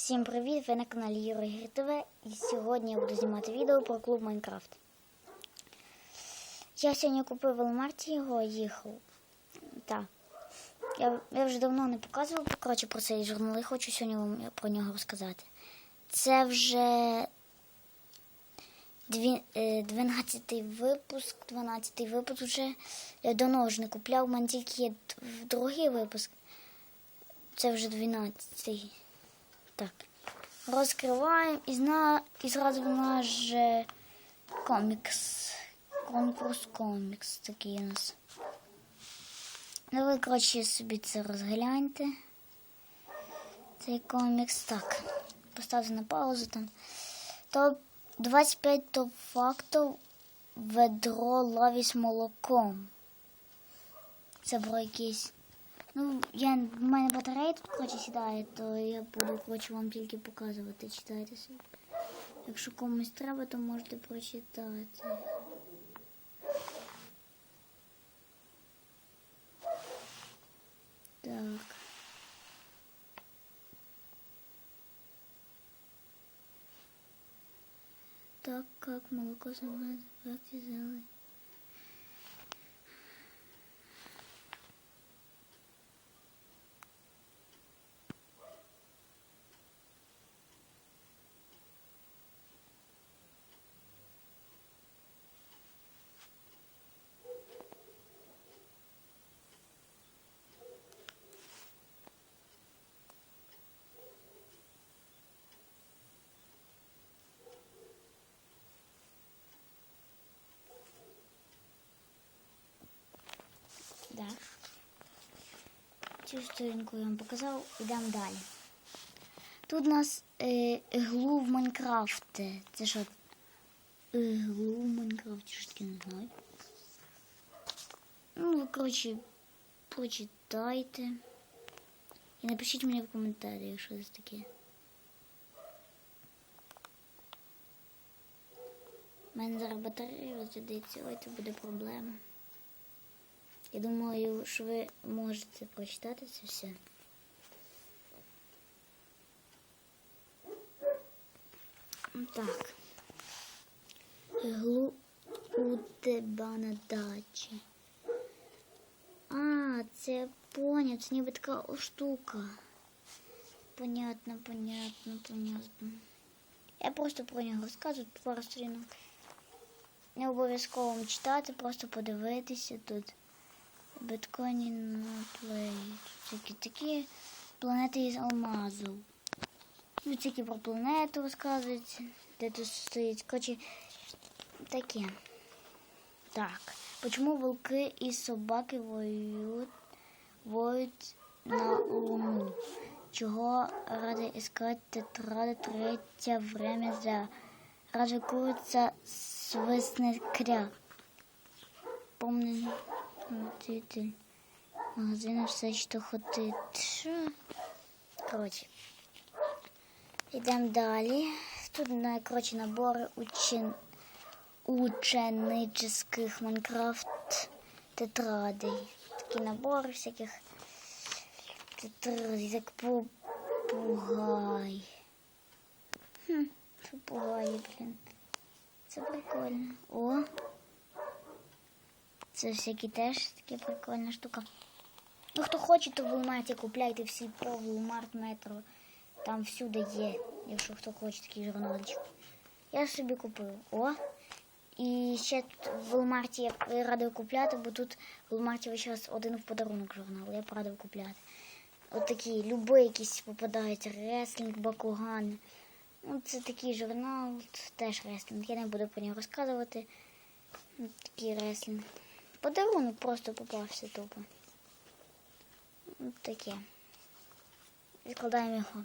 Всім привіт! Ви на каналі Юрій ТВ і сьогодні я буду знімати відео про клуб Майнкрафт. Я сьогодні купив в Walmart його їхав. Так. Я, я вже давно не показував коротше, про цей журнал і хочу сьогодні вам про нього розказати. Це вже 12-й випуск, 12-й випуск вже. Я давно вже не купляв, у мене тільки є другий випуск. Це вже 12. Так. Розкриваємо і, зна... і зразу в нас же комікс. Конкурс комікс такий у нас. Ну ви, коротше, собі це розгляньте. Цей комікс. Так. Поставте на паузу там. Топ 25 топ фактів ведро лаві з молоком. Це про якісь. Ну, я, в мене батарея тут коротше сідає, то я буду коротше, вам тільки показувати, читайте собі. Якщо комусь треба, то можете прочитати. Так. Так как молоко занимает в Цю сторінку я вам показав, йдемо далі. Тут у нас е, глу в Майнкрафті. Це що? Е, глу в Майнкрафті, що таке не знаю. Ну, коротше, прочитайте. І напишіть мені в коментарі, якщо це таке. У мене зараз батарея розрядиться, ой, це буде проблема. Я думаю, що ви можете прочитати це все. Так. Глу у тебе на дачі. А, це поняв, це ніби така штука. Понятно, понятно, понятно. Я просто про нього розказую, пару сторінок. Не обов'язково читати, просто подивитися тут. Биткоїні на плей. Всякі такі планети із алмазу. Ну, тільки про планету розказують, де тут стоїть. Короче, таке. Так. Почему волки і собаки воюють, на Луну? Чого ради искать тетрада третє время за ради курица свисне кря? Помни ходити. Магазини все що ходити. Коротше. Йдемо далі. Тут коротше, набори учен... ученических Майнкрафт тетрадей. Такі набори всяких тетрадей, як попугай. Хм, попугаї, блін. Це прикольно. О! Це всякі теж такі прикольна штука. Ну, хто хоче, то в Walmart купляйте всі про Walmart метро. Там всюди є, якщо хто хоче такий журнальчик. Я собі купив. О! І ще тут в Walmart я радив купляти, бо тут в Walmart весь час один в подарунок журнал. Я порадив купляти. От такі, любий якісь попадаються. Реслінг, Бакуган. Ну, це такий журнал, теж реслінг. Я не буду про нього розказувати. Такий реслінг. Подарунок просто попався тупо. Таке. Відкладаємо його.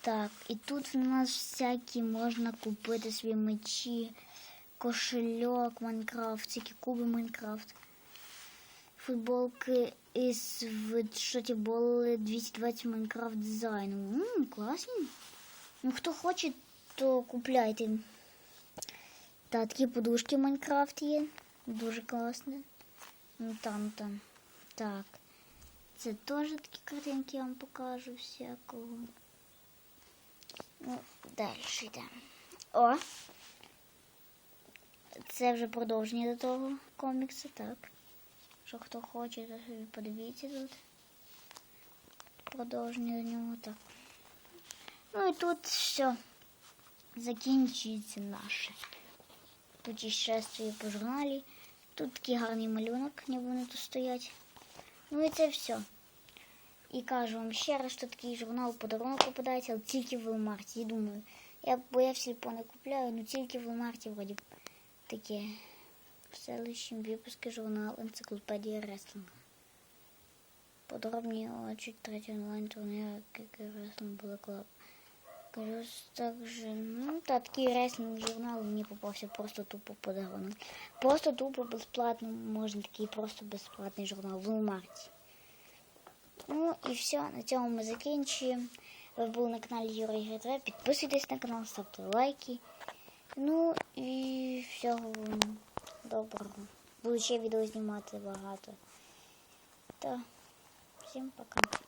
Так, і тут у нас всякі можна купити свої мечі, кошельок Майнкрафт, всякі куби Майнкрафт. Футболки із свитшоті були 220 Майнкрафт дизайну. Ммм, класні. Ну, хто хоче, то купляйте. Та такі подушки в Майнкрафт є. Дуже класно. Ну там, там. Так. Це теж такі картинки я вам покажу всякого. Ну, далі йдемо. О! Це вже продовження до того коміксу, так. Що хто хоче, то собі подивіться тут. Продовження до нього, так. Ну і тут все. Закінчується наше путешествие по журналі. Тут такий гарний малюнок, ніби вони тут стоять. Ну і це все. І кажу вам ще раз, що такий журнал подарунок попадається, але тільки в Walmart. І думаю, я, бо я в не купляю, ну тільки в Walmart вроді таке. В следующем выпуске журнал Энциклопедия рестлинга. Подробнее о чуть третьего онлайн-турнира КК Wrestling Bullet Club. Плюс также, ну, та такий рестлинг журнал мені попався просто тупо подарунок. Просто тупо безплатно, можна такий просто безплатний журнал в Walmart. Ну і все, на цьому ми закінчуємо. Ви були на каналі Юрій ГТВ. Підписуйтесь на канал, ставте лайки. Ну і всього вам доброго. Буду ще відео знімати багато. Та всім пока.